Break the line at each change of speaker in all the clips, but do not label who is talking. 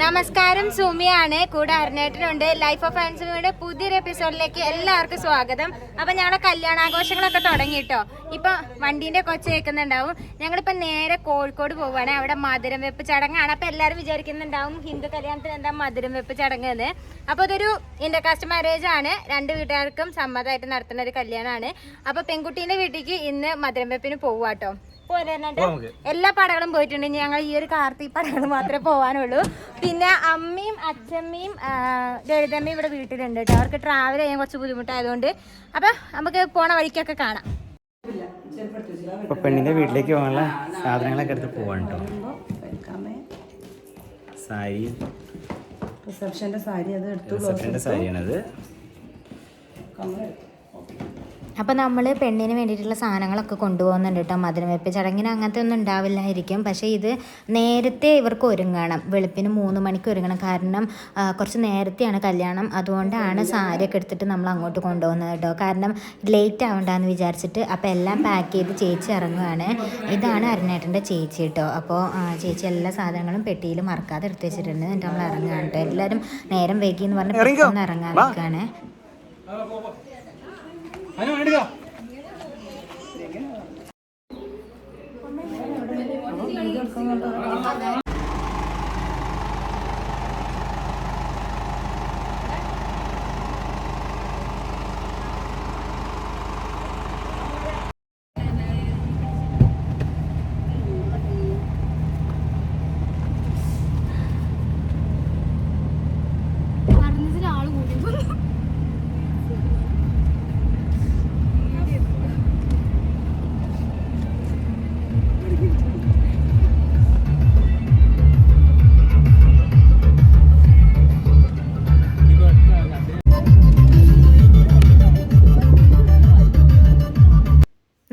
നമസ്കാരം സുമിയാണ്. കൂടെ അരുണേട്ടനുണ്ട്. Life of ഫാൻസിയുടെ പുതിയൊരു എപ്പിസോഡിലേക്ക് എല്ലാവർക്കും സ്വാഗതം. അപ്പൊ ഞങ്ങളെ കല്യാണാഘോഷങ്ങളൊക്കെ തുടങ്ങിട്ടോ ഇപ്പൊ വണ്ടീന്റെ കൊച്ച കേൾക്കുന്നുണ്ടാവും. ഞങ്ങളിപ്പോ നേരെ കോഴിക്കോട് പോവുകയാണ് അവിടെ മധുരം വെപ്പ് ചടങ്ങാണ്. അപ്പൊ എല്ലാവരും വിചാരിക്കുന്നുണ്ടാവും ഹിന്ദു കല്യാണത്തിന് എന്താ മധുരം വെപ്പ് ചടങ്ങ് എന്ന് അപ്പൊ അതൊരു ഇന്റർകാസ്റ്റ് മാരേജ് ആണ്. രണ്ട് വീട്ടുകാർക്കും സമ്മതമായിട്ട് നടത്തുന്ന ഒരു കല്യാണമാണ് അപ്പോൾ പെൺകുട്ടീന്റെ വീട്ടിലേക്ക് ഇന്ന് മധുരം വെപ്പിന് പോവാട്ടോ പോരാനായിട്ട് എല്ലാ പടകളും പോയിട്ടുണ്ട്. ഞങ്ങൾ ഈ ഒരു കാർത്തി പടകൾ മാത്രമേ പോകാനുള്ളൂ പിന്നെ അമ്മയും അച്ഛമ്മയും ലളിതമ്മയും ഇവിടെ വീട്ടിലുണ്ട് കേട്ടോ. അവർക്ക് ട്രാവൽ ചെയ്യാൻ കുറച്ച് ബുദ്ധിമുട്ടായതുകൊണ്ട്. അപ്പം നമുക്ക് പോണ വഴിക്കൊക്കെ കാണാം.
ഇപ്പൊ പെണ്ണിന്റെ വീട്ടിലേക്ക് പോകാനുള്ള സാധനങ്ങളൊക്കെ എടുത്ത് പോവാണ് കേട്ടോ. സാരി.
റിസപ്ഷന്റെ സാരി അത് എടുത്തു
റിസപ്ഷന്റെ സാരിയാണത്.
അപ്പം നമ്മൾ പെണ്ണിന് വേണ്ടിയിട്ടുള്ള സാധനങ്ങളൊക്കെ കൊണ്ടുപോകുന്നുണ്ട് കേട്ടോ. മധുരം വെപ്പ് ചടങ്ങിന് അങ്ങനത്തെ ഒന്നും ഉണ്ടാവില്ലായിരിക്കും. പക്ഷേ ഇത് നേരത്തെ ഇവർക്ക് ഒരുങ്ങണം. വെളുപ്പിന് മൂന്ന് മണിക്ക് ഒരുങ്ങണം. കാരണം കുറച്ച് നേരത്തെയാണ് കല്യാണം. അതുകൊണ്ടാണ് സാരിയൊക്കെ എടുത്തിട്ട് നമ്മൾ അങ്ങോട്ട് കൊണ്ടുപോകുന്നത് കേട്ടോ. കാരണം ലേറ്റ് ആവണ്ടെന്ന് വിചാരിച്ചിട്ട് അപ്പോൾ എല്ലാം പാക്ക് ചെയ്ത് ചേച്ചി ഇറങ്ങുകയാണ് ഇതാണ് അരുണേട്ടന്റെ ചേച്ചി കേട്ടോ. അപ്പോൾ ചേച്ചി എല്ലാ സാധനങ്ങളും പെട്ടിയിൽ മറക്കാതെ എടുത്ത് വെച്ചിട്ടുണ്ട്. എന്നിട്ട് നമ്മൾ ഇറങ്ങുകയാണ് കേട്ടോ. എല്ലാവരും നേരം വൈകി എന്ന് പറഞ്ഞ് പെട്ടെന്ന് ഇറങ്ങാൻ നിൽക്കുകയാണ് അതിനെ വേണ്ടിതാ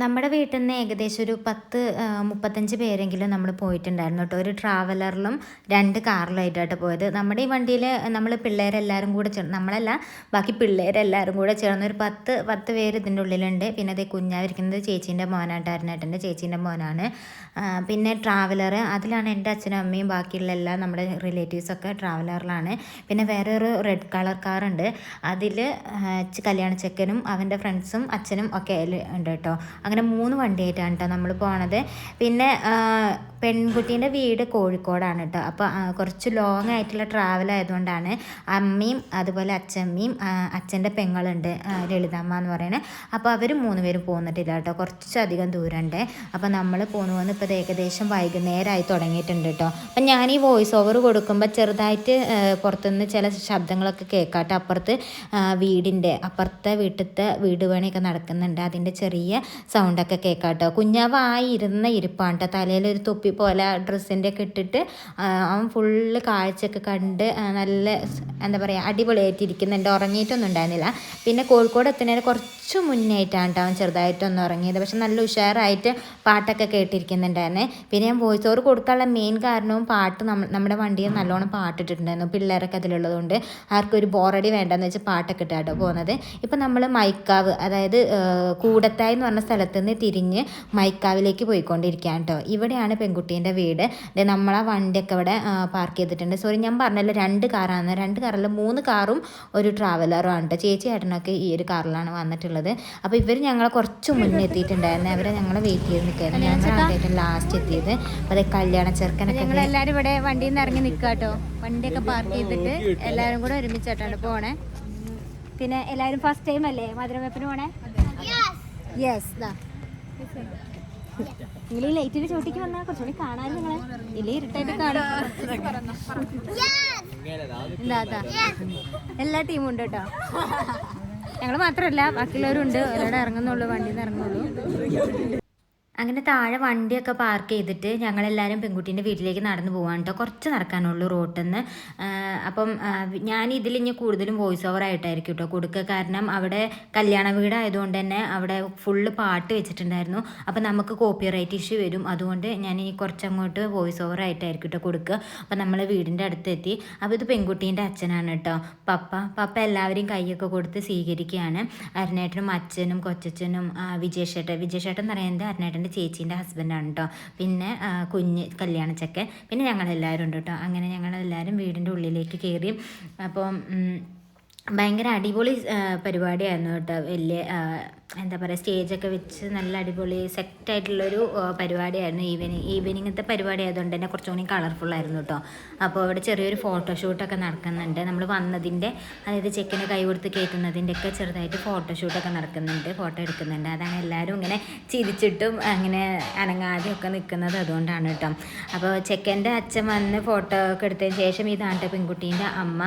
നമ്മുടെ വീട്ടിൽ നിന്ന് ഏകദേശം ഒരു പത്ത് മുപ്പത്തഞ്ച് പേരെങ്കിലും നമ്മൾ പോയിട്ടുണ്ടായിരുന്നു കേട്ടോ. ഒരു ട്രാവലറിലും രണ്ട് കാറിലായിട്ടാണ് പോയത്. നമ്മുടെ ഈ വണ്ടിയിൽ നമ്മൾ പിള്ളേരെല്ലാവരും കൂടെ ചേർന്ന് നമ്മളല്ല ബാക്കി പിള്ളേരെല്ലാവരും കൂടെ ചേർന്ന് ഒരു പത്ത് പത്ത് പേര് ഇതിന്റെ ഉള്ളിലുണ്ട്. പിന്നെ അതേ കുഞ്ഞാവിരിക്കുന്നത് ചേച്ചീന്റെ മോനായിട്ടായിരുന്നു ഏട്ടന്റെ ചേച്ചീന്റെ മോനാണ്. പിന്നെ ട്രാവലർ അതിലാണ് എന്റെ അച്ഛനും അമ്മയും ബാക്കിയുള്ള എല്ലാ നമ്മുടെ റിലേറ്റീവ്സൊക്കെ ട്രാവലറിലാണ് പിന്നെ വേറെ ഒരു റെഡ് കളർ കാറുണ്ട് അതിൽ കല്യാണ ചെക്കനും അവന്റെ ഫ്രണ്ട്സും അച്ഛനും ഒക്കെ ഉണ്ട് കേട്ടോ. അങ്ങനെ മൂന്ന് വണ്ടിയായിട്ടാണ് കേട്ടോ നമ്മൾ പോണത്. പിന്നെ പെൺകുട്ടീന്റെ വീട് കോഴിക്കോടാണ് കേട്ടോ അപ്പോൾ കുറച്ച് ലോങ് ആയിട്ടുള്ള ട്രാവൽ ആയതുകൊണ്ടാണ് അമ്മയും അതുപോലെ അച്ഛമ്മയും അച്ഛന്റെ പെങ്ങളുണ്ട് ലളിതാമ്മ എന്ന് പറയുന്നത് അപ്പോൾ അവർ മൂന്ന് പേരും പോന്നിട്ടില്ല കേട്ടോ കുറച്ചധികം ദൂരമുണ്ട് അപ്പോൾ നമ്മൾ പോന്നു വന്ന് ഇപ്പോൾ ഏകദേശം വൈകുന്നേരമായി തുടങ്ങിയിട്ടുണ്ട് കേട്ടോ അപ്പം ഞാൻ ഈ വോയിസ് ഓവർ കൊടുക്കുമ്പോൾ ചെറുതായിട്ട് പുറത്തുനിന്ന് ചില ശബ്ദങ്ങളൊക്കെ കേൾക്കാട്ടോ അപ്പുറത്ത് വീടിന്റെ അപ്പുറത്തെ വീട്ടിലത്തെ വീട് പണിയൊക്കെ നടക്കുന്നുണ്ട്. അതിന്റെ ചെറിയ സൗണ്ടൊക്കെ കേൾക്കാട്ടോ കുഞ്ഞാവ് ആ ഇരുന്ന ഇരിപ്പാണ് കേട്ടോ തലയിൽ ഒരു തൊപ്പി പോലെ ഡ്രസ്സിന്റെ ഒക്കെ ഇട്ടിട്ട് അവൻ ഫുള്ള് കാഴ്ചയൊക്കെ കണ്ട് നല്ല എന്താ പറയുക അടിപൊളിയായിട്ട് ഇരിക്കുന്നുണ്ട് ഉറങ്ങിയിട്ടൊന്നും ഉണ്ടായിരുന്നില്ല. പിന്നെ കോഴിക്കോട് എത്തുന്നതിന് കുറച്ച് മുന്നേറ്റാണ് കേട്ടോ അവൻ ചെറുതായിട്ടൊന്ന് ഉറങ്ങിയത്. പക്ഷെ നല്ല ഉഷാറായിട്ട് പാട്ടൊക്കെ കേട്ടിരിക്കുന്നുണ്ടായിരുന്നേ. പിന്നെ ഞാൻ വോയിസ് ഓവർ കൊടുക്കാനുള്ള മെയിൻ കാരണവും പാട്ട് നമ്മ നമ്മുടെ വണ്ടിയിൽ നല്ലോണം പാട്ടിട്ടുണ്ടായിരുന്നു പിള്ളേരൊക്കെ അതിലുള്ളതുകൊണ്ട് ആർക്കും ഒരു ബോറടി വേണ്ടെന്ന് വെച്ച് പാട്ടൊക്കെ ഇട്ടാട്ടോ പോകുന്നത്. ഇപ്പം നമ്മൾ മൈക്കാവ് അതായത് കൂടത്തായി എന്ന് പറഞ്ഞ സ്ഥലത്ത് നിന്ന് തിരിഞ്ഞ് മൈക്കാവിലേക്ക് പോയിക്കൊണ്ടിരിക്കുകയാണ് കേട്ടോ ഇവിടെയാണ് പെൺകുട്ടീന്റെ വീട്. നമ്മളാ വണ്ടിയൊക്കെ ഇവിടെ പാർക്ക് ചെയ്തിട്ടുണ്ട്. സോറി ഞാൻ പറഞ്ഞല്ലോ രണ്ട് കാറാണ്. രണ്ട് കാറല്ല മൂന്ന് കാറും ഒരു ട്രാവലറും ആണ് കേട്ടോ ചേച്ചി ഏട്ടനൊക്കെ ഈ ഒരു കാറിലാണ് വന്നിട്ടുള്ളത്. അപ്പോൾ ഇവർ ഞങ്ങളെ കുറച്ച് മുന്നേ എത്തിയിട്ടുണ്ടായിരുന്നു. അവരെ ഞങ്ങളെ വെയിറ്റ് ചെയ്ത് ഞാൻ ഞങ്ങളായിട്ട് ലാസ്റ്റ് എത്തിയത്. അപ്പോൾ അത് കല്യാണ ചെറുക്കനൊക്കെ എല്ലാവരും ഇവിടെ വണ്ടിയിൽ നിന്ന് ഇറങ്ങി നിൽക്കുക കേട്ടോ വണ്ടിയൊക്കെ പാർക്ക് ചെയ്തിട്ട് എല്ലാവരും കൂടെ ഒരുമിച്ചായിട്ടാണ് പോണേ. പിന്നെ എല്ലാവരും ഫസ്റ്റ് ടൈം അല്ലേ? മധുരവെപ്പിന് പോണേ? യെസ് നിങ്ങൾ ഈ ലൈറ്റിന്റെ ചോട്ടിക്ക് വന്നാൽ കുറച്ചുകൂടി കാണാൻ നിങ്ങളെ ഇല്ല ഇരുട്ടായിട്ട് കാണാം. എല്ലാ ടീമും ഉണ്ട് കേട്ടോ ഞങ്ങൾ മാത്രമല്ല ബാക്കിയുള്ളവരുണ്ട്. ഒരാടെ ഇറങ്ങുന്നുള്ളൂ വണ്ടിയിൽ നിന്ന് ഇറങ്ങുള്ളൂ അങ്ങനെ താഴെ വണ്ടിയൊക്കെ പാർക്ക് ചെയ്തിട്ട് ഞങ്ങളെല്ലാവരും പെൺകുട്ടീന്റെ വീട്ടിലേക്ക് നടന്നു പോകാൻ കേട്ടോ കുറച്ച് നടക്കാനുള്ളൂ റോട്ടിൽ നിന്ന് അപ്പം ഞാൻ ഇതിൽ ഇനി കൂടുതലും വോയിസ് ഓവർ ആയിട്ടായിരിക്കും കേട്ടോ കൊടുക്കുക കാരണം അവിടെ കല്യാണ വീടായതുകൊണ്ട് തന്നെ അവിടെ ഫുള്ള് പാട്ട് വെച്ചിട്ടുണ്ടായിരുന്നു. അപ്പം നമുക്ക് കോപ്പി റൈറ്റ് ഇഷ്യൂ വരും. അതുകൊണ്ട് ഞാൻ ഇനി കുറച്ചങ്ങോട്ട് വോയിസ് ഓവർ ആയിട്ടായിരിക്കും കേട്ടോ കൊടുക്കുക അപ്പം നമ്മൾ വീടിന്റെ അടുത്തെത്തി. അപ്പോൾ ഇത് പെൺകുട്ടീന്റെ അച്ഛനാണ് കേട്ടോ പപ്പ പപ്പ എല്ലാവരെയും കൈയൊക്കെ കൊടുത്ത് സ്വീകരിക്കുകയാണ്. അരുണേട്ടനും അച്ഛനും കൊച്ചച്ഛനും വിജയശേട്ടൻ വിജയശേട്ടൻ എന്ന് പറയുന്നത് അരുണേട്ടന്റെ ചേച്ചീന്റെ ഹസ്ബൻഡാണ് കേട്ടോ പിന്നെ കുഞ്ഞ് കല്യാണച്ചക്കൻ പിന്നെ ഞങ്ങളെല്ലാവരും ഉണ്ട് കേട്ടോ. അങ്ങനെ ഞങ്ങളെല്ലാവരും വീടിന്റെ ഉള്ളിലേക്ക് കയറി. അപ്പം ഭയങ്കര അടിപൊളി പരിപാടിയായിരുന്നു കേട്ടോ. വലിയ എന്താ പറയുക സ്റ്റേജൊക്കെ വെച്ച് നല്ല അടിപൊളി സെറ്റ് സെറ്റായിട്ടുള്ളൊരു പരിപാടിയായിരുന്നു ഈവനിങ് ഈവനിങ്ങത്തെ പരിപാടി ആയതുകൊണ്ട് തന്നെ കുറച്ചുകൂടി കളർഫുൾ ആയിരുന്നു കേട്ടോ. അപ്പോൾ അവിടെ ചെറിയൊരു ഫോട്ടോഷൂട്ടൊക്കെ നടക്കുന്നുണ്ട്. നമ്മൾ വന്നതിന്റെ അതായത് ചെക്കിന് കൈ കൊടുത്ത് കയറ്റുന്നതിന്റെ ഒക്കെ ചെറുതായിട്ട് ഫോട്ടോഷൂട്ടൊക്കെ നടക്കുന്നുണ്ട് ഫോട്ടോ എടുക്കുന്നുണ്ട്. അതാണ് എല്ലാവരും ഇങ്ങനെ ചിരിച്ചിട്ടും അങ്ങനെ അനങ്ങാതെ ഒക്കെ നിൽക്കുന്നത് അതുകൊണ്ടാണ് കേട്ടോ. അപ്പോൾ ചെക്കന്റെ അച്ഛൻ വന്ന് ഫോട്ടോ ഒക്കെ എടുത്തതിന് ശേഷം ഇതാണ് ട്ടോ പെൺകുട്ടീന്റെ അമ്മ.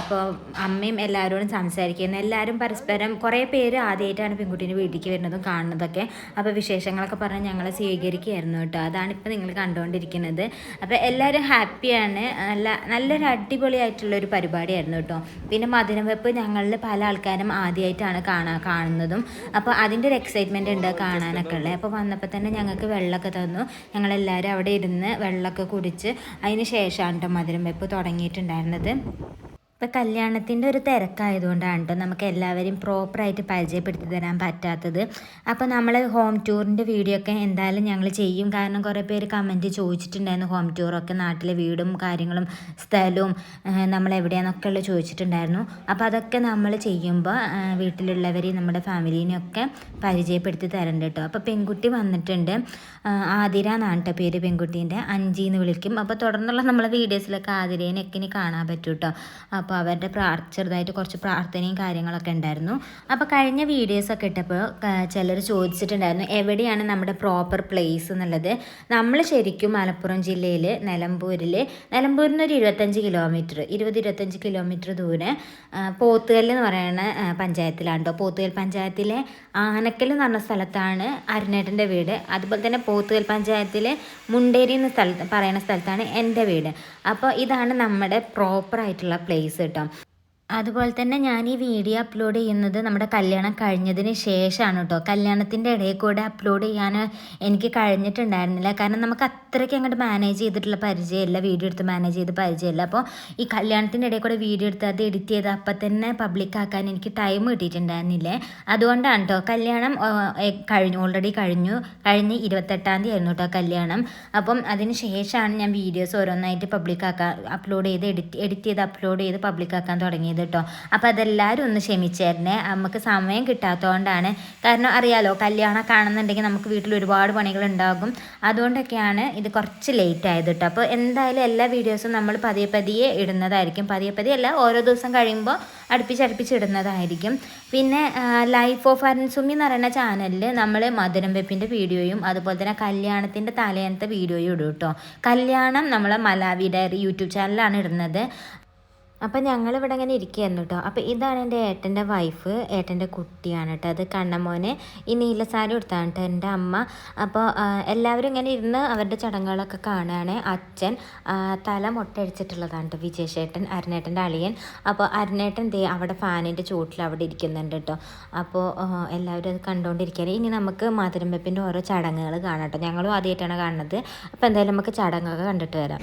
അപ്പോൾ അമ്മയും എല്ലാവരോടും സംസാരിക്കുന്നു. എല്ലാവരും പരസ്പരം കുറേ പേര് ആദ്യമായിട്ടാണ് പെൺകുട്ടീന്റെ വീട്ടിലേക്ക് വരുന്നതും കാണുന്നതൊക്കെ. അപ്പോൾ വിശേഷങ്ങളൊക്കെ പറഞ്ഞ് ഞങ്ങളെ സ്വീകരിക്കുകയായിരുന്നു കേട്ടോ. അതാണ് ഇപ്പോൾ നിങ്ങൾ കണ്ടുകൊണ്ടിരിക്കുന്നത്. അപ്പോൾ എല്ലാവരും ഹാപ്പിയാണ്. നല്ല നല്ലൊരു അടിപൊളിയായിട്ടുള്ള അടിപൊളിയായിട്ടുള്ളൊരു പരിപാടിയായിരുന്നു കേട്ടോ. പിന്നെ മധുരം വെപ്പ് ഞങ്ങളിൽ പല ആൾക്കാരും ആദ്യമായിട്ടാണ് കാണാ കാണുന്നതും. അപ്പോൾ അതിന്റെ ഒരു എക്സൈറ്റ്മെന്റ് ഉണ്ട് കാണാനൊക്കെ ഉള്ളത്. അപ്പോൾ വന്നപ്പോൾ തന്നെ ഞങ്ങൾക്ക് വെള്ളമൊക്കെ തന്നു. ഞങ്ങളെല്ലാവരും അവിടെ ഇരുന്ന് വെള്ളമൊക്കെ കുടിച്ച് അതിന് ശേഷമാണ് കേട്ടോ മധുരം വെപ്പ് തുടങ്ങിയിട്ടുണ്ടായിരുന്നത്. ഇപ്പം കല്യാണത്തിന്റെ ഒരു തിരക്കായതുകൊണ്ടാണ് കേട്ടോ നമുക്ക് എല്ലാവരെയും പ്രോപ്പറായിട്ട് പരിചയപ്പെടുത്തി തരാൻ പറ്റാത്തത്. അപ്പോൾ നമ്മൾ ഹോം ടൂറിന്റെ വീഡിയോ ഒക്കെ എന്തായാലും ഞങ്ങൾ ചെയ്യും. കാരണം കുറേ പേര് കമന്റ് ചോദിച്ചിട്ടുണ്ടായിരുന്നു ഹോം ടൂറൊക്കെ നാട്ടിലെ വീടും കാര്യങ്ങളും സ്ഥലവും നമ്മൾ എവിടെയാണെന്നൊക്കെ ഉള്ളത് ചോദിച്ചിട്ടുണ്ടായിരുന്നു. അപ്പോൾ അതൊക്കെ നമ്മൾ ചെയ്യുമ്പോൾ വീട്ടിലുള്ളവരെയും നമ്മുടെ ഫാമിലീനെയൊക്കെ പരിചയപ്പെടുത്തി തരണ്ട് കേട്ടോ. അപ്പോൾ പെൺകുട്ടി വന്നിട്ടുണ്ട്. ആതിര എന്നാണ് പേര് പെൺകുട്ടീന്റെ. അഞ്ചിന്ന് വിളിക്കും. അപ്പോൾ തുടർന്നുള്ള നമ്മളെ വീഡിയോസിലൊക്കെ ആതിരേനെയൊക്കെ ഇനി കാണാൻ പറ്റും കേട്ടോ. അപ്പോൾ അവരുടെ പ്രാർ ചെറുതായിട്ട് കുറച്ച് പ്രാർത്ഥനയും കാര്യങ്ങളൊക്കെ ഉണ്ടായിരുന്നു. അപ്പോൾ കഴിഞ്ഞ വീഡിയോസൊക്കെ ഇട്ടപ്പോൾ ചിലർ ചോദിച്ചിട്ടുണ്ടായിരുന്നു എവിടെയാണ് നമ്മുടെ പ്രോപ്പർ പ്ലേസ് എന്നുള്ളത്? നമ്മൾ ശരിക്കും മലപ്പുറം ജില്ലയിൽ നിലമ്പൂരിൽ നിലമ്പൂരിൽ നിന്ന് ഒരു ഇരുപത്തഞ്ച് കിലോമീറ്റർ ഇരുപത് ഇരുപത്തഞ്ച് കിലോമീറ്റർ ദൂരെ പോത്തുകൽ എന്ന് പറയുന്ന പഞ്ചായത്തിലാണ് കേട്ടോ പോത്തുകൽ പഞ്ചായത്തിലെ ആനക്കൽ എന്ന് പറഞ്ഞ സ്ഥലത്താണ് അരുണേട്ടന്റെ വീട്. അതുപോലെ തന്നെ പോത്തുകൽ പഞ്ചായത്തിലെ മുണ്ടേരി എന്ന സ്ഥലത്ത് പറയുന്ന സ്ഥലത്താണ് എന്റെ വീട്. അപ്പോൾ ഇതാണ് നമ്മുടെ പ്രോപ്പർ ആയിട്ടുള്ള പ്ലേസ് കേട്ടോ. അതുപോലെ തന്നെ ഞാൻ ഈ വീഡിയോ അപ്ലോഡ് ചെയ്യുന്നത് നമ്മുടെ കല്യാണം കഴിഞ്ഞതിന് ശേഷമാണ് കേട്ടോ. കല്യാണത്തിന്റെ ഇടയിൽ കൂടെ അപ്ലോഡ് ചെയ്യാൻ എനിക്ക് കഴിഞ്ഞിട്ടുണ്ടായിരുന്നില്ല. കാരണം നമുക്ക് അത്രയ്ക്ക് അങ്ങോട്ട് മാനേജ് ചെയ്തിട്ടുള്ള പരിചയമില്ല. വീഡിയോ എടുത്ത് മാനേജ് ചെയ്ത് പരിചയമില്ല. അപ്പോൾ ഈ കല്യാണത്തിന്റെ ഇടയിൽ കൂടെ വീഡിയോ എടുത്ത് അത് എഡിറ്റ് ചെയ്ത് അപ്പം തന്നെ പബ്ലിക് ആക്കാൻ എനിക്ക് ടൈം കിട്ടിയിട്ടുണ്ടായിരുന്നില്ലേ. അതുകൊണ്ടാണ് കേട്ടോ കല്യാണം കഴിഞ്ഞു ഓൾറെഡി കഴിഞ്ഞു. കഴിഞ്ഞ് ഇരുപത്തെട്ടാം തീയതി ആയിരുന്നു കേട്ടോ കല്യാണം. അപ്പം അതിന് ശേഷമാണ് ഞാൻ വീഡിയോസ് ഓരോന്നായിട്ട് പബ്ലിക് ആക്കാൻ അപ്ലോഡ് ചെയ്ത് എഡിറ്റ് എഡിറ്റ് ചെയ്ത് അപ്ലോഡ് ചെയ്ത് പബ്ലിക് ആക്കാൻ തുടങ്ങിയത്. കേട്ടോ. അപ്പോൾ അതെല്ലാവരും ഒന്ന് ക്ഷമിച്ചേരണേ. നമുക്ക് സമയം കിട്ടാത്തതുകൊണ്ടാണ് കാരണം അറിയാലോ കല്യാണം കാണുന്നുണ്ടെങ്കിൽ നമുക്ക് വീട്ടിൽ ഒരുപാട് പണികൾ ഉണ്ടാകും അതുകൊണ്ടൊക്കെയാണ് ഇത് കുറച്ച് ലേറ്റ് ആയത് കേട്ടോ. അപ്പോൾ എന്തായാലും എല്ലാ വീഡിയോസും നമ്മൾ പതിയെ പതിയെ ഇടുന്നതായിരിക്കും. പതിയെ പതിയെ അല്ല ഓരോ ദിവസം കഴിയുമ്പോൾ അടുപ്പിച്ചടുപ്പിച്ച് ഇടുന്നതായിരിക്കും. പിന്നെ ലൈഫ് ഓഫ് അരൻസുമി സുമി എന്ന് പറയുന്ന ചാനലിൽ നമ്മൾ മധുരം വെപ്പിന്റെ വീഡിയോയും അതുപോലെ തന്നെ കല്യാണത്തിന്റെ തലേന്നത്തെ വീഡിയോയും ഇടും കേട്ടോ. കല്യാണം നമ്മളെ മലാവി ഡയറി യൂട്യൂബ് ചാനലാണ് ഇടുന്നത്. അപ്പം ഞങ്ങളിവിടെ ഇങ്ങനെ ഇരിക്കുകയായിരുന്നു കേട്ടോ. അപ്പോൾ ഇതാണ് എന്റെ ഏട്ടന്റെ വൈഫ് ഏട്ടന്റെ കുട്ടിയാണ് കേട്ടോ. അത് കണ്ണമോനെ ഈ നീല സാരി കൊടുത്താണ് കേട്ടോ എന്റെ അമ്മ. അപ്പോൾ എല്ലാവരും ഇങ്ങനെ ഇരുന്ന് അവരുടെ ചടങ്ങുകളൊക്കെ കാണുകയാണ്. അച്ഛൻ തല മുട്ടയടിച്ചിട്ടുള്ളതാണ് കേട്ടോ വിജയശേട്ടൻ അരുണേട്ടന്റെ അളിയൻ. അപ്പോൾ അരുണേട്ടൻ ദേ അവിടെ ഫാനിന്റെ ചൂട്ടിൽ അവിടെ ഇരിക്കുന്നുണ്ട് കേട്ടോ. അപ്പോൾ എല്ലാവരും അത് കണ്ടുകൊണ്ടിരിക്കുകയാണ്. ഇനി നമുക്ക് മധുരം വെപ്പിന്റെ ഓരോ ചടങ്ങുകൾ കാണാം കേട്ടോ. ഞങ്ങളും ആദ്യമായിട്ടാണ് കാണുന്നത്. അപ്പോൾ എന്തായാലും നമുക്ക് ചടങ്ങൊക്കെ കണ്ടിട്ട് വരാം.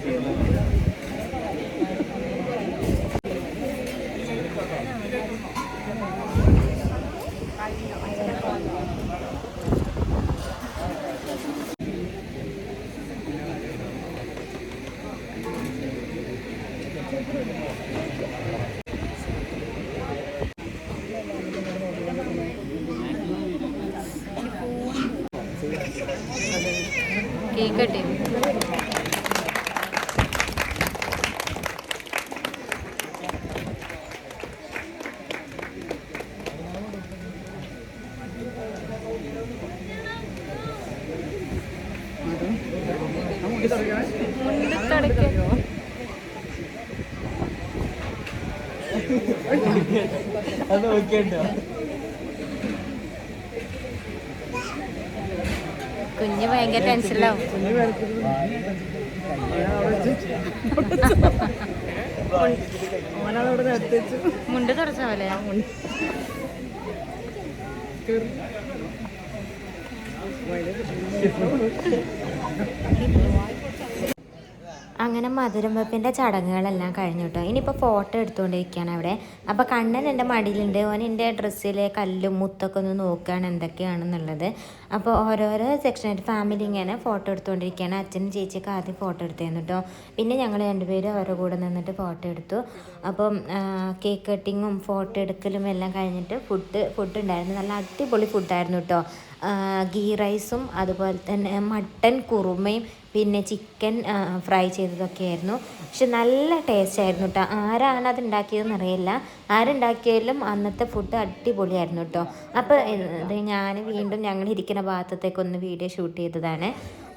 Thank you.
നിൽക്കട്ടെ അത് നോക്കിയോ
കുഞ്ഞ് ഭയങ്കര ടെൻഷനിലാവും. മുണ്ട് തുറച്ച പോലെ അങ്ങനെ മധുരം വെപ്പിന്റെ ചടങ്ങുകളെല്ലാം കഴിഞ്ഞു കേട്ടോ ഇനിയിപ്പോൾ ഫോട്ടോ എടുത്തുകൊണ്ടിരിക്കുകയാണ് അവിടെ. അപ്പോൾ കണ്ണൻ എന്റെ മടിയിലുണ്ട്. ഓൻ എന്റെ ഡ്രസ്സിലെ കല്ലും മുത്തൊക്കെ ഒന്ന് നോക്കുകയാണ് എന്തൊക്കെയാണെന്നുള്ളത്. അപ്പോൾ ഓരോരോ സെക്ഷനായിട്ട് ഫാമിലി ഇങ്ങനെ ഫോട്ടോ എടുത്തുകൊണ്ടിരിക്കുകയാണ് അച്ഛനും ചേച്ചിയൊക്കെ ആദ്യം ഫോട്ടോ എടുത്തു കേട്ടോ പിന്നെ ഞങ്ങൾ രണ്ടുപേരും അവരുടെ കൂടെ നിന്നിട്ട് ഫോട്ടോ എടുത്തു. അപ്പം കേക്ക് കട്ടിങ്ങും ഫോട്ടോ എടുക്കലും എല്ലാം കഴിഞ്ഞിട്ട് ഫുഡ് ഫുഡ് ഉണ്ടായിരുന്നു. നല്ല അടിപൊളി ഫുഡായിരുന്നു കേട്ടോ ഗീ റൈസും അതുപോലെ തന്നെ മട്ടൻ കുറുമയും പിന്നെ ചിക്കൻ ഫ്രൈ ചെയ്തതൊക്കെ ആയിരുന്നു. പക്ഷെ നല്ല ടേസ്റ്റ് ആയിരുന്നു കേട്ടോ ആരാണ് അത് ഉണ്ടാക്കിയതെന്ന് അറിയില്ല. ആരുണ്ടാക്കിയാലും അന്നത്തെ ഫുഡ് അടിപൊളിയായിരുന്നു കേട്ടോ അപ്പോൾ ഞാൻ വീണ്ടും ഞങ്ങൾ ഇരിക്കുന്ന ഭാഗത്തേക്കൊന്ന് വീഡിയോ ഷൂട്ട് ചെയ്തതാണ്.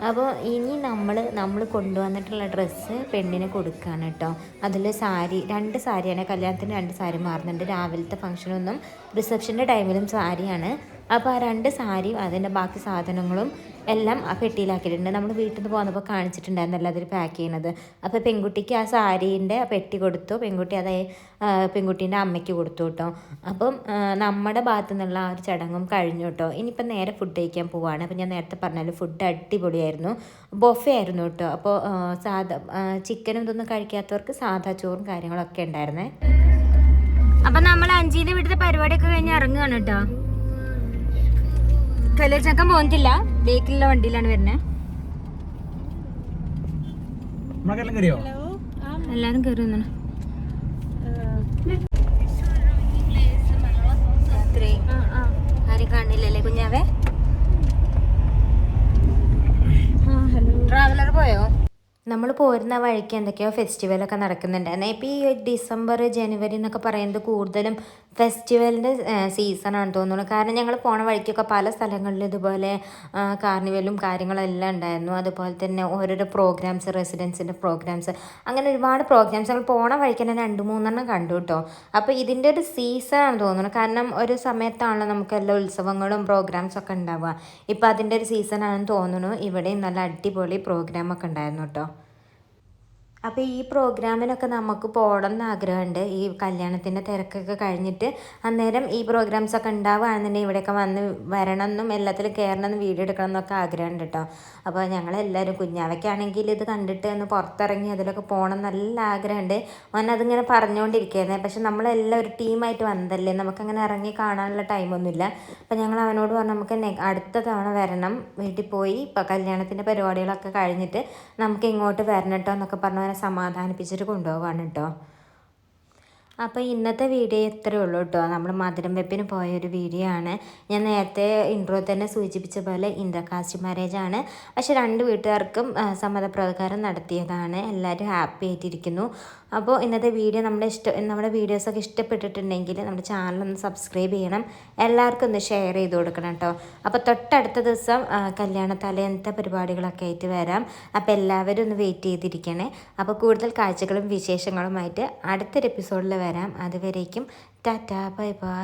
അപ്പോൾ ഇനി നമ്മൾ നമ്മൾ കൊണ്ടുവന്നിട്ടുള്ള ഡ്രസ്സ് പെണ്ണിന് കൊടുക്കുകയാണ് കേട്ടോ അതിൽ സാരി രണ്ട് സാരിയാണ്. കല്യാണത്തിന് രണ്ട് സാരി മാറുന്നുണ്ട്. രാവിലത്തെ ഫംഗ്ഷനൊന്നും റിസപ്ഷന്റെ ടൈമിലും സാരിയാണ്. അപ്പോൾ ആ രണ്ട് സാരിയും അതിന്റെ ബാക്കി സാധനങ്ങളും എല്ലാം ആ പെട്ടിയിലാക്കിയിട്ടുണ്ട്. നമ്മൾ വീട്ടിൽ നിന്ന് പോകുന്നപ്പോൾ കാണിച്ചിട്ടുണ്ടായിരുന്നല്ലോ അതിൽ പാക്ക് ചെയ്യുന്നത്. അപ്പോൾ പെൺകുട്ടിക്ക് ആ സാരീന്റെ പെട്ടി കൊടുത്തു. പെൺകുട്ടി അതേ പെൺകുട്ടീന്റെ അമ്മയ്ക്ക് കൊടുത്തു കേട്ടോ. അപ്പം നമ്മുടെ ഭാഗത്തു നിന്നുള്ള ആ ഒരു ചടങ്ങും കഴിഞ്ഞു കേട്ടോ. ഇനിയിപ്പം നേരെ ഫുഡ് കഴിക്കാൻ പോവാണ്. അപ്പം ഞാൻ നേരത്തെ പറഞ്ഞാലും ഫുഡ് അടിപൊളിയായിരുന്നു. ബൊഫെ ആയിരുന്നു കേട്ടോ. അപ്പോൾ സാധാ ചിക്കനും ഇതൊന്നും കഴിക്കാത്തവർക്ക് സാധാ ചോറും കാര്യങ്ങളൊക്കെ ഉണ്ടായിരുന്നേ. അപ്പം നമ്മൾ അഞ്ചിന്റെ വീട്ടിലെ പരിപാടിയൊക്കെ കഴിഞ്ഞ് ഇറങ്ങുകയാണ് കേട്ടോ. കല്യാച്ചക്കം പോകുന്നില്ല ബേക്കിലുള്ള വണ്ടിയിലാണ് വരുന്നത് എല്ലാരും കയറി വന്നു ആരും കാണില്ലല്ലേ കുഞ്ഞാവേ ട്രാവലർ പോയോ? നമ്മൾ പോരുന്ന വഴിക്ക് എന്തൊക്കെയോ ഫെസ്റ്റിവലൊക്കെ നടക്കുന്നുണ്ടായിരുന്നു ഇപ്പോൾ ഈ ഡിസംബർ ജനുവരി എന്നൊക്കെ പറയുന്നത് കൂടുതലും ഫെസ്റ്റിവലിന്റെ സീസണാണ് തോന്നുന്നു. കാരണം ഞങ്ങൾ പോണ വഴിക്കൊക്കെ പല സ്ഥലങ്ങളിലും ഇതുപോലെ കാർണിവലും കാര്യങ്ങളെല്ലാം ഉണ്ടായിരുന്നു. അതുപോലെ തന്നെ ഓരോരോ പ്രോഗ്രാംസ് റെസിഡൻസിന്റെ പ്രോഗ്രാംസ് അങ്ങനെ ഒരുപാട് പ്രോഗ്രാംസ്. ഞങ്ങൾ പോണ വഴിക്ക് തന്നെ രണ്ട് മൂന്നെണ്ണം കണ്ടു കേട്ടോ. അപ്പോൾ ഇതിന്റെ ഒരു സീസണാണ് തോന്നുന്നു. കാരണം ഒരു സമയത്താണല്ലോ നമുക്ക് എല്ലാ ഉത്സവങ്ങളും പ്രോഗ്രാംസ് ഒക്കെ ഉണ്ടാവുക. ഇപ്പോൾ അതിന്റെ ഒരു സീസണാണെന്ന് തോന്നുന്നു. ഇവിടെയും നല്ല അടിപൊളി പ്രോഗ്രാമൊക്കെ ഉണ്ടായിരുന്നു കേട്ടോ. അപ്പോൾ ഈ പ്രോഗ്രാമിനൊക്കെ നമുക്ക് പോകണം എന്ന് ആഗ്രഹമുണ്ട്. ഈ കല്യാണത്തിന്റെ തിരക്കൊക്കെ കഴിഞ്ഞിട്ട് അന്നേരം ഈ പ്രോഗ്രാംസ് ഒക്കെ ഉണ്ടാവുകയാണെന്നുണ്ടെങ്കിൽ ഇവിടെയൊക്കെ വന്ന് വരണം എന്നും എല്ലാത്തിലും കയറണം എന്നും വീഡിയോ എടുക്കണം എന്നൊക്കെ ആഗ്രഹമുണ്ട് കേട്ടോ. അപ്പോൾ ഞങ്ങളെല്ലാവരും കുഞ്ഞാവയ്ക്കാണെങ്കിൽ ഇത് കണ്ടിട്ട് ഒന്ന് പുറത്തിറങ്ങി അതിലൊക്കെ പോകണം നല്ല ആഗ്രഹമുണ്ട്. അവൻ അതിങ്ങനെ പറഞ്ഞുകൊണ്ടിരിക്കുകയായിരുന്നു. പക്ഷെ നമ്മളെല്ലാം ഒരു ടീമായിട്ട് വന്നതല്ലേ? നമുക്കങ്ങനെ ഇറങ്ങി കാണാനുള്ള ടൈമൊന്നുമില്ല. അപ്പോൾ ഞങ്ങൾ അവനോട് പറഞ്ഞു നമുക്ക് അടുത്ത തവണ വരണം. വീട്ടിൽ പോയി ഇപ്പോൾ കല്യാണത്തിന്റെ പരിപാടികളൊക്കെ കഴിഞ്ഞിട്ട് നമുക്ക് ഇങ്ങോട്ട് വരണം കേട്ടോ എന്നൊക്കെ പറഞ്ഞ്. സമാധാനിപ്പിച്ചിട്ട് കൊണ്ടുപോകാണ് കേട്ടോ അപ്പോൾ ഇന്നത്തെ വീഡിയോ ഇത്രയേ ഉള്ളൂ കേട്ടോ. നമ്മൾ മധുരം വെപ്പിന് പോയൊരു വീഡിയോ ആണ്. ഞാൻ നേരത്തെ ഇൻട്രോ തന്നെ സൂചിപ്പിച്ച പോലെ ഇന്റർകാസ്റ്റ് മാരേജ് ആണ്. പക്ഷേ രണ്ട് വീട്ടുകാർക്കും സമ്മതപ്രകാരം നടത്തിയതാണ്. എല്ലാവരും ഹാപ്പി ആയിട്ടിരിക്കുന്നു. അപ്പോൾ ഇന്നത്തെ വീഡിയോ നമ്മുടെ ഇഷ്ടം നമ്മുടെ വീഡിയോസൊക്കെ ഇഷ്ടപ്പെട്ടിട്ടുണ്ടെങ്കിൽ നമ്മുടെ ചാനലൊന്ന് സബ്സ്ക്രൈബ് ചെയ്യണം. എല്ലാവർക്കും ഒന്ന് ഷെയർ ചെയ്ത് കൊടുക്കണം കേട്ടോ. അപ്പോൾ തൊട്ടടുത്ത ദിവസം കല്യാണ തലേന്നത്തെ പരിപാടികളൊക്കെ ആയിട്ട് വരാം. അപ്പോൾ എല്ലാവരും ഒന്ന് വെയിറ്റ് ചെയ്തിരിക്കണേ. അപ്പോൾ കൂടുതൽ കാഴ്ചകളും വിശേഷങ്ങളുമായിട്ട് അടുത്തൊരു എപ്പിസോഡിൽ വരാം. അതുവരേക്കും ടാറ്റാ ബൈ ബൈ.